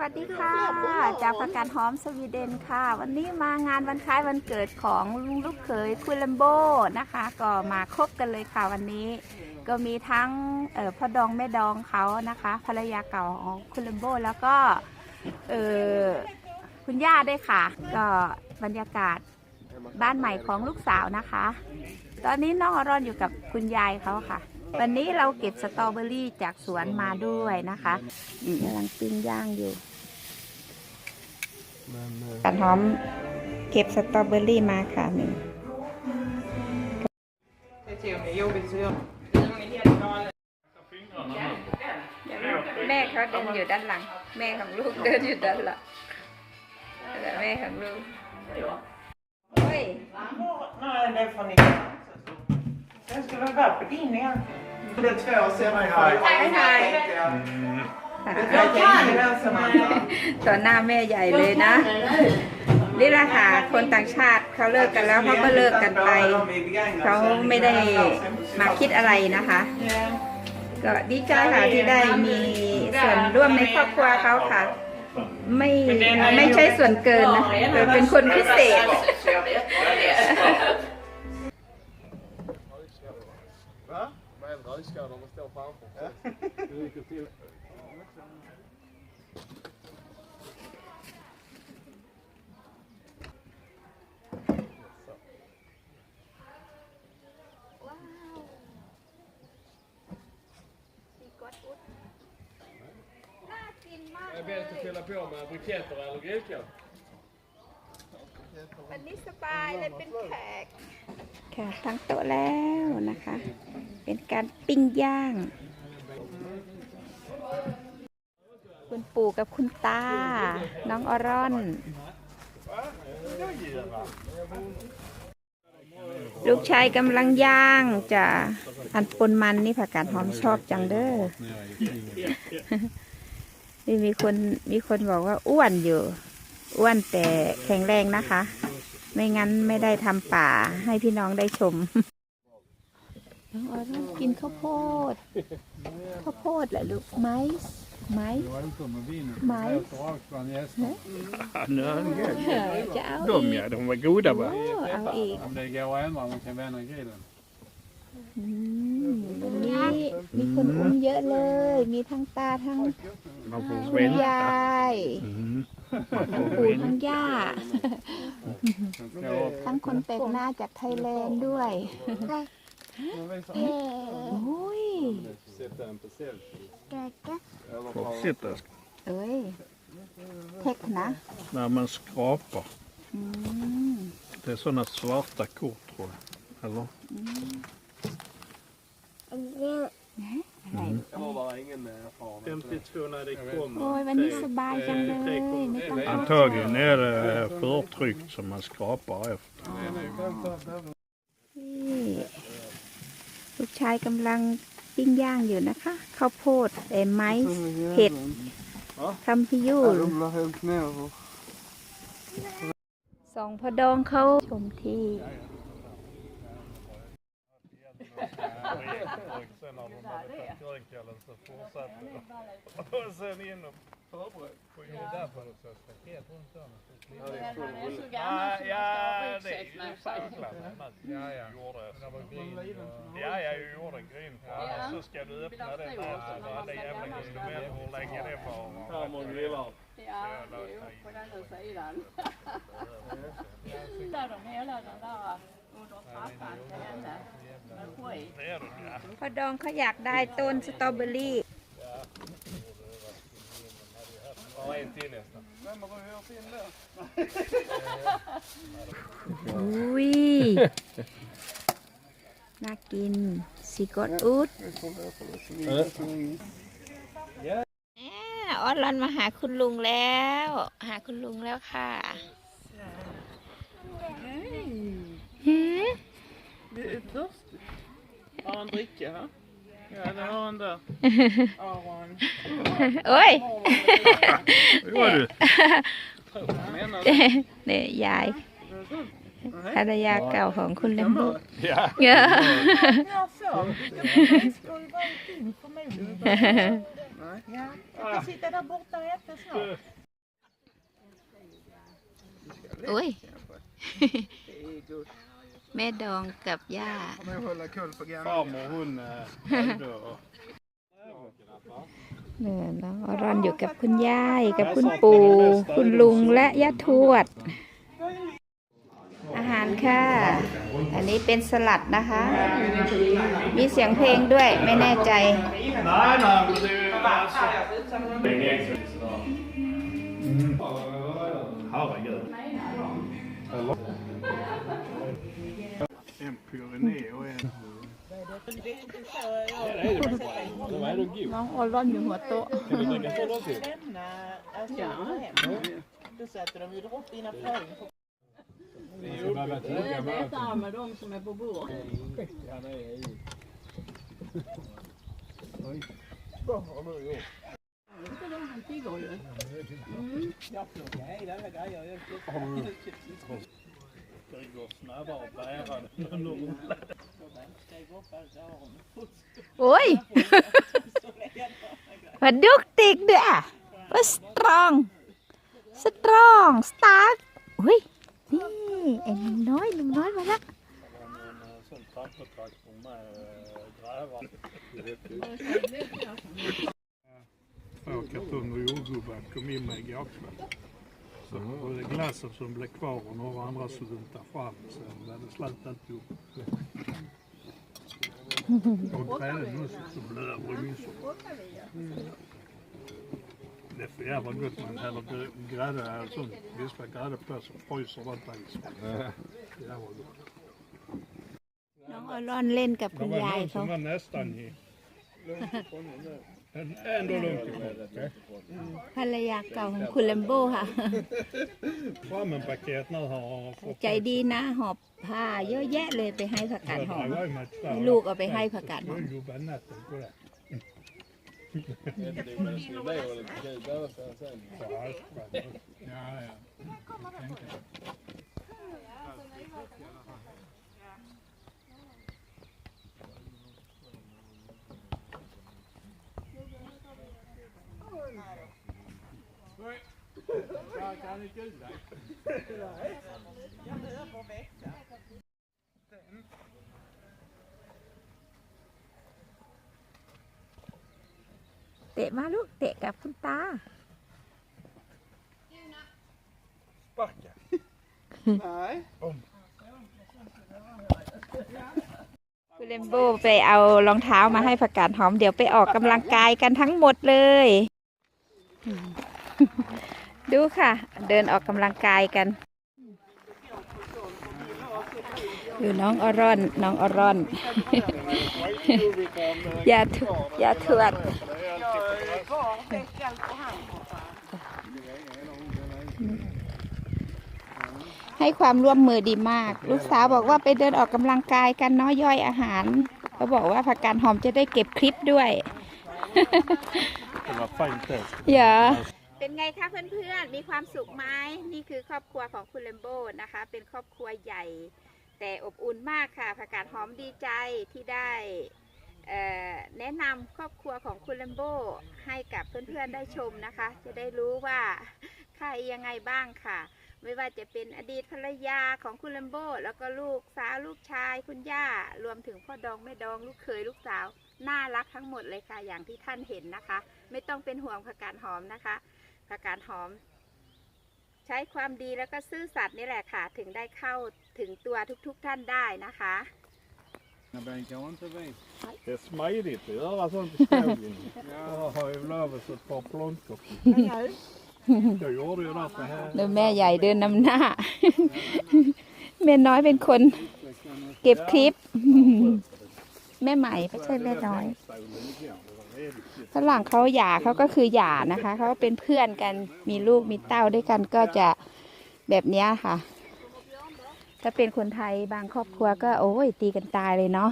วัสดีค่ะ จากประกาศหอมสวีเดนค่ะ วันนี้มางานวันคล้ายวันเกิดของลุงลูกเขยคุณลัมโบนะคะ ก็มาครบกันเลยค่ะวันนี้ ก็มีทั้งเอ่อพ่อดองแม่ดองเขานะคะ ภรรยาเก่าของคุณลัมโบแล้วก็เออคุณย่าด้วยค่ะ ก็บรรยากาศบ้านใหม่ของลูกสาวนะคะ ตอนนี้น้องอรอนอยู่กับคุณยายเขาค่ะวันนี้เราเก็บสตรอเบอรี่จากสวนมาด้วยนะคะนี่กำลังปิ้งย่างอยู่ กันหอมเก็บสตรอเบอรี่มาค่ะนี่ Det ser om det är jobbigt så jag... Jag är helt galen. แม่เขาเดินอยู่ด้านหลัง แม่ของลูกเดินอยู่ด้านหลังแต่แม่ของลูกเฮ้ย Nej, det får ni inte. Den skulle vara på din igen. Det är två år sedan. Hej, hej. Det är jättemycket den som man ต่อหน้าแม่ใหญ่เลยนะ นี่แหละค่ะ คนต่างชาติเขาเลิกกันแล้วเขาก็เลิกกันไป เขาไม่ได้มาคิดอะไรนะคะ ก็ดีใจค่ะที่ได้มีส่วนร่วมในครอบครัวเขาค่ะ ไม่ไม่ใช่ส่วนเกินนะแต่เป็นคนพิเศษ Va? Vad är en röjskål om man står framför? Det rycker till. น่ากินมาก Är det bäst att fylla på med briketter eller grillkål? วันนี้สบายเลยเป็นแขกค่ะทั้งโต๊ะแล้วนะคะ เป็นการปิ้งย่าง คุณปู่กับคุณตา น้องอรอน ลูกชายกำลังย่างจะอันปนมันนี่ผักกาดหอมชอบจังเด้อ นี่มีคนมีคนบอกว่าอ้วนอยู่ อ้วนแต่แข็งแรงนะคะ ไม่งั้นไม่ได้ทำป่าให้พี่น้องได้ชมน้องออร่ากินข้าวโพดข้าวโพดแหละลูกไม้ไม้ Välkommen med vinet. Nej. Äter rakt bland gäster. Ja, nu är de goda. จะเอา De อีก ja, de var goda โอ้ va? เอาอีก Om det går att ändra, man kan vända grillen. อืมวันนี้มีคนอุ้มเยอะเลย มีทั้งตาทั้ง Man får คุณย vänta. าย Mm. ทั้งปู่ทั้งย่า Sen ska jag upp. ทั้งคนแปลกหน้าจากไทยแลนด์ด้วย Jag visar. โอ้ย Sätta en på selfie. Eller Får bara- sitta เอ้ยเทคนะ när man skrapar. อืม Det är sådana svarta kort tror jag. Eller? Jag har bara ingen erfarenhet. 52 när det kommer. โอ้ยวันนี้สบายจังเลยไม่ต้องเข้า Antagligen är det förtryckt som man skrapar efter. นี่ลูกชายกำลังปิ้งย่างอยู่นะคะข้าวโพดเอ็นไม้เห็ดคัมพิยู Rumlar helt ner. สองพอดองเขาชมที่ Sen när de hade tagit grönkålen så fortsatte de. Och sen in och förberett. Det är därför det står staket runt om. Ja, ja, det är ju självklart. Ja, ja. Gjorde det var gryn. Ja, jag gjorde en gryn på den. Så ska du öppna den här så var det jävla instrument hur länge det var. Farmor grillar. Ja, jo, på den sidan. Där de hela den där under trappan till henne. Med skit. Det är det ja. พอดองเขาอยากได้ต้นสตรอเบอรี่ Bara en till nästan. Vem har du hört in där? อุ้ย น่ากินสีกอดอุดออดรันมาหาคุณลุงแล้ว หาคุณลุงแล้วค่ะหืม Du är törstig. Har han dricka här? Ja, det har han där. Aron. โอ้ย Det var du. Menar เนี่ยยาย du? ภรรยาเก่าของคุณเลมโบ Ja. เยอะ Jag såg. Det ska ju vara in förmodligen. Ja, jag kan sitta där borta och äta snart. โอ้ย แม่ดองกับย่า Nu håller koll på Farmor hon eh, hade och เนี่ยน้องอรอนอยู่กับคุณยายกับคุณปู่คุณลุงและย่าทวด อาหารค่ะ อันนี้เป็นสลัดนะคะ มีเสียงเพลงด้วยไม่แน่ใจ Nej, nej, men det är ju alltså... Herregud. En pyrené och en... น้องออร่อนอยู่หัวโต๊ะ Lämna alltså, hem. Då sätter de ju dropp innan flöjten får Äta med de som är på bordet. Han tigger ju. โอ้ยมาดุกติกเด้อว่สตรอง สตรอง สตาร์ทอุ้ย นี่ไอ้หนุ่มน้อยหนุ่มน้อยมาละเอากระตุ้นโยกูบาก็มีไม่เกี่ยวกับ Så var det glassen som blev kvar och några andra sluntade fram. Sen var det slut alltihop. Och grädden också så blöder i min så. Det är för jävla gott man häller grä- grädde, sån vispad grädde på så fryser det inte ens. Jävla gott. น้องออรอนเล่นกับคุ Det ณ var ยาย någon เขา som var nästan i... En- Ändå långt ifrån. okej? ภรรยาเก่าของคุณแลมโบ้ค่ะ Fram en paket nu har han fått... ใจดีนะหอบผ้าเยอะแยะเลยไปให้ผักกาดหอม Det var ju med två. ให้ลูกเอาไปให้ผักกาดหอม Jag jobbade natten på det. Ja, ja, ja. Jag tänker. Jag överväxta. เตะมาลูก เตะกับคุณตา Sparka. Nej. คุณเลมโบไปเอารองเท้ามาให้ผักกาดหอม เดี๋ยวไปออกกำลังกายกันทั้งหมดเลย ดูค่ะ เดินออกกำลังกายกัน ดูน้องอรอน น้องอรอน อย่าทุอย่าทวดให้ความร่วมมือดีมาก ลูกสาวบอกว่าไปเดินออกกำลังกายกันเน้อยย่อยอาหารเขาบอกว่าผักกาดหอมจะได้เก็บคลิปด้วย Det เป็นไงคะเพื่อนๆ มีความสุขไหมนี่คือครอบครัวของคุณเลมโบนะคะ เป็นครอบครัวใหญ่ แต่อบอุ่นมากค่ะผักกาดหอมดีใจที่ได้แนะนำครอบครัวของคุณเลมโบให้กับเพื่อนๆได้ชมนะคะ จะได้รู้ว่าใครยังไงบ้างค่ะ ไม่ว่าจะเป็นอดีตภรรยาของคุณเลมโบแล้วก็ลูกสาวลูกชายคุณย่ารวมถึงพ่อดองแม่ดองลูกเขยลูกสาวน่ารักทั้งหมดเลยค่ะอย่างที่ท่านเห็นนะคะ ไม่ต้องเป็นห่วงผักกาดหอมนะคะ ผักกาดหอม ใช้ความดีแล้วก็ซื่อสัตย์นี่แหละค่ะ ถึงได้เข้าถึงตัวทุกๆท่านได้นะคะ Det är smidigt att göra sånt i skogen. Jag har ju lövet ett par plonkor. Jag gjorde ju det för här. ดูแม่ใหญ่เดินนำหน้า แม่น้อยเป็นคนเก็บคลิป แม่ใหม่ไม่ใช่แม่น้อย ฝรั่งเขาหย่าเขาก็คือหย่านะคะเขาเป็นเพื่อนกันมีลูกมีเต้าด้วยกันก็จะแบบนี้ค่ะ ถ้าเป็นคนไทยบางครอบครัวก็โอ้ยตีกันตายเลยเนาะ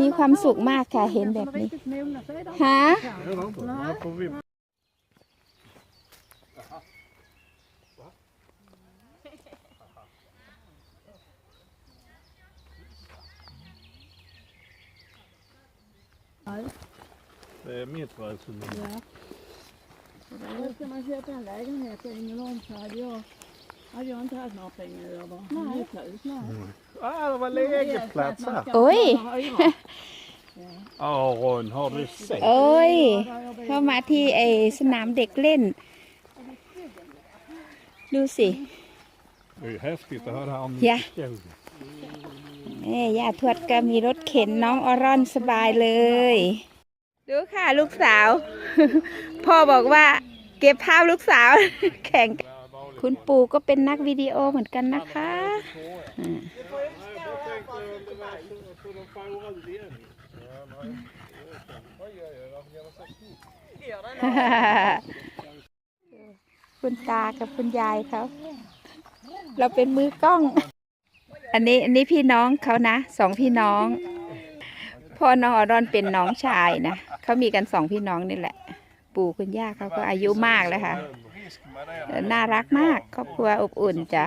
มีความสุขมากค่ะเห็นแบบนี้ฮะ Det är det inte. Här får vi อ Det är mitt resonemang. Då ska man köpa en lägenhet i Ängelholm så hade jag, hade jag inte haft några pengar över. Nej. Ah, det var lägerplats här. โอ้ย Aron, har du sett? โอ้ยเข้ามาที่ไอสนามเด็กเล่น ดูสิ Det är ju häftigt att ha det här mitt Ja. i skogen. เอ้ยย่าทวดก็มีรถเข็นน้องออรอนสบายเลย ดูค่ะลูกสาว พ่อบอกว่าเก็บภาพลูกสาว แข่ง คุณปู่ก็เป็นนักวิดีโอเหมือนกันนะคะอืมคุณตากับคุณยายเขา เราเป็นมือกล้อง อันนี้อันนี้พี่น้องเขานะสองพี่น้องพ่อน้องอรอนเป็นน้องชายนะเขามีกันสองพี่น้องนี่แหละ ปู่คุณย่าเขาก็อายุมากแล้วค่ะน่ารักมากครอบครัวอบอุ่นจ้ะ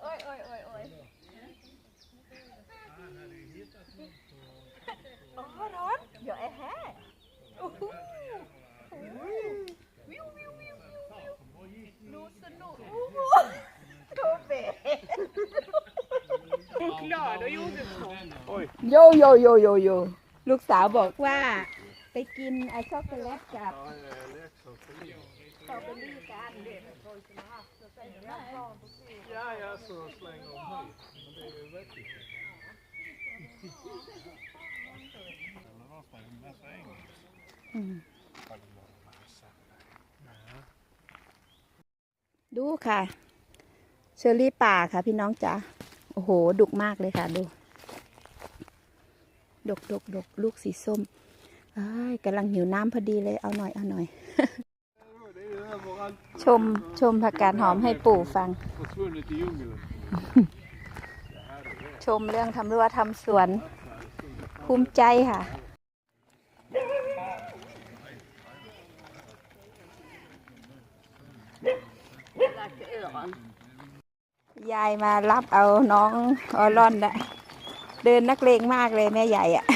โอ้ยโอ้ยโอ้ยโอ้ยโอ้ร้อนเดี๋ยวไอ้แฮ่วิววิววิววิววิวนูสนุกโตเป๋โยโยโยโยโยลูกสาวบอกว่า ไปกินไอช็อกโกแลตกับสตอเบอรี่กัน Ja, ja, så slänger de hit. Men det är ju vettigt. Eller vad ska jag med sig engelska? ดูค่ะเชอรี่ป่าค่ะ พี่น้องจ๋าโอ้โห ดุกมากเลยค่ะ ดู ดกดกดกลูกสีส้มอ้ยกำลังหิวน้ำพอดีเลยเอาหน่อย เอาหน่อย Det är ju överallt ชมชมผักกาดหอมให้ปู่ฟัง försvunnit i djungeln. ชมเรื่องทำรั้วทำสวน ภูมิใจค่ะ ยายมารับเอาน้องออรอนอะเดินนักเลงมากเลยแม่ใหญ่อะ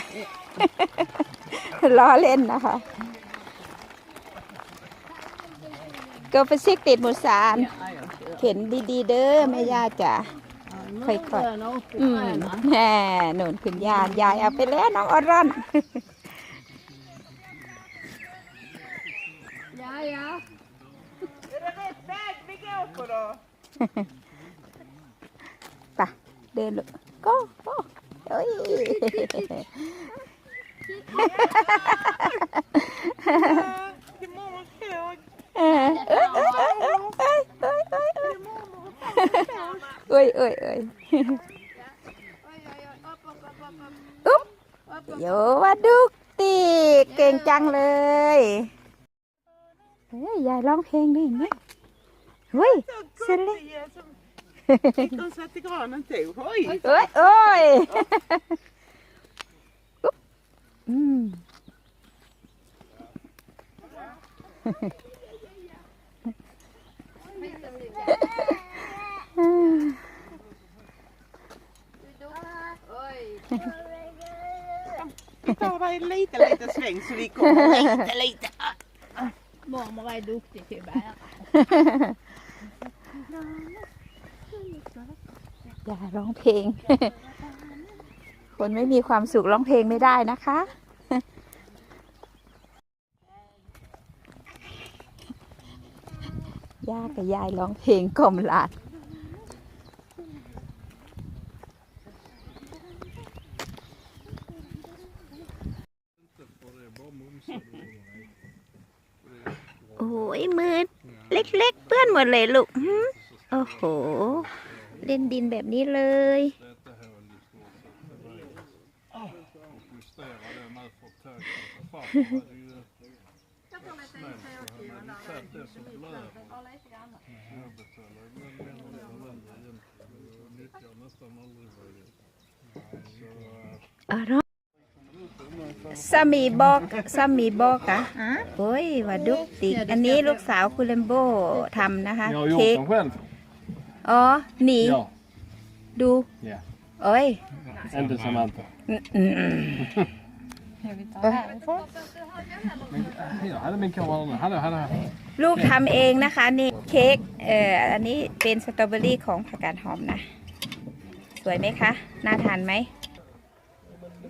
ล้อเล่นนะคะ ก็ไปซิกติดหมุสารเข็นดีๆเด้อแม่ย่าจ๋าค่อยๆอืมแหมหนุนคุณยายยายเอาไปแล้วน้องอรอน Ja, ja. Är det rätt väg vi går på då? ไปะเดินลูกก็ก็เอ้ย Till mormors ơi ơi ơi Úp. Vô quá đúc tì, kèn chăng lời. Thế dài lon khen đi nhé. Ui, xin đi. ơi ơi Úp. Ừ. bara en liten, liten sväng så vi kommer lite, lite. Mormor är duktig till att bära. อย่าร้องเพลง คนไม่มีความสุขร้องเพลงไม่ได้นะคะ ย่ากับยายร้องเพลงกล่อมหลาน โอ้ ยมืดเล็กๆ เปื้อนหมดเลยลูกหืมโอ้โห เล่นดินแบบนี้เลย อร่อย สามีบอกสามีบอกอะโอ้ยว่าดุกติกอันนี้ลูกสาวคุณเลมโบทำนะคะ Jag har เค้ก gjort dem själv. อ๋อ หนี Ja. ดู Ja. โอ้ย Inte Samantha. อืมอืมอืม Jag hade min kamera. Hallå, hallå. ลูกทำเองนะคะ นี่เค้กเอ่ออันนี้เป็นสตรอเบอรี่ของผักกาดหอมนะ สวยไหมคะ น่าทานไหม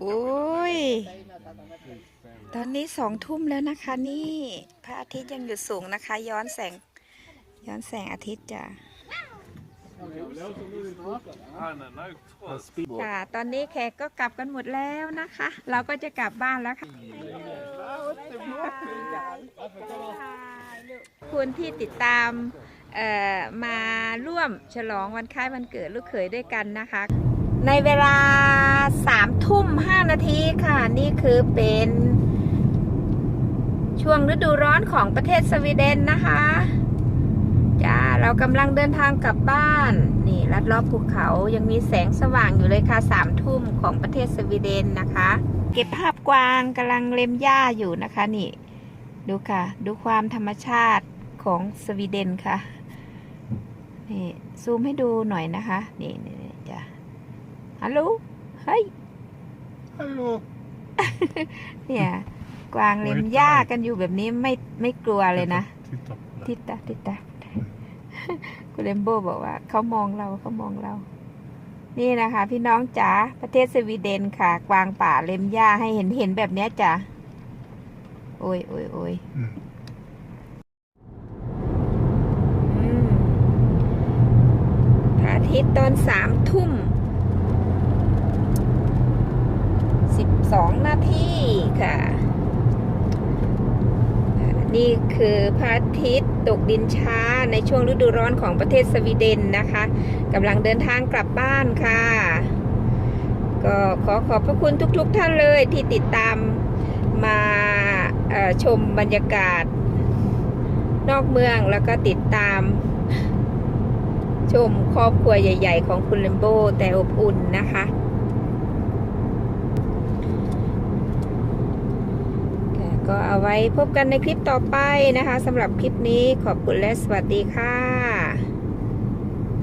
โอ้ย ตอนนี้สองทุ่มแล้วนะคะ นี่ พระอาทิตย์ยังอยู่สูงนะคะ ย้อนแสง ย้อนแสงอาทิตย์จ้ะค่ะ ตอนนี้แขกก็กลับกันหมดแล้วนะคะ เราก็จะกลับบ้านแล้วค่ะคุณที่ติดตามเอ่อมาร่วมฉลองวันคล้ายวันเกิดลูกเขยด้วยกันนะคะ ในเวลาสามทุ่มห้านาทีค่ะ นี่คือเป็น ช่วงฤดูร้อนของประเทศสวีเดนนะคะจ้าเรากำลังเดินทางกลับบ้าน นี่ลัดรอบภูเขายังมีแสงสว่างอยู่เลยค่ะสามทุ่มของประเทศสวีเดนนะคะ เก็บภาพกวางกำลังเล็มหญ้าอยู่นะคะ นี่ ดูค่ะ ดูความธรรมชาติของสวีเดนค่ะนี่ซูมให้ดูหน่อยนะคะ นี่น ฮัลโหลเฮ้ย Hallå. เนี่ย กวางเล็มหญ้ากันอยู่แบบนี้ไม่ไม่กลัวเลยนะ Titta på det. ทิตตาทิตตาคุณเลมโบบอกว่าเขามองเราเขามองเรา นี่นะคะ พี่น้องจ๋าประเทศสวีเดนค่ะ กวางป่าเล็มหญ้าให้เห็นเห็นแบบเนี้ยจ้ะโอ้ยโอ้ยโอ้ยอืมอืมพระอาทิตย์ตอนสามทุ่ม สองนาทีค่ะ นี่คือพระอาทิตย์ตกดินช้าในช่วงฤดูร้อนของประเทศสวีเดนนะคะกำลังเดินทางกลับบ้านค่ะ ก็ขอขอบพระคุณทุกๆทท่านเลยที่ติดตามมาชมบรรยากาศ นอกเมืองแล้วก็ติดตาม ชมครอบครัวใหญ่ ๆ ของคุณเลมโบแต่อบอุ่นนะคะ ก็เอาไว้พบกันในคลิปต่อไปนะคะสำหรับคลิปนี้ขอบคุณและสวัสดีค่ะ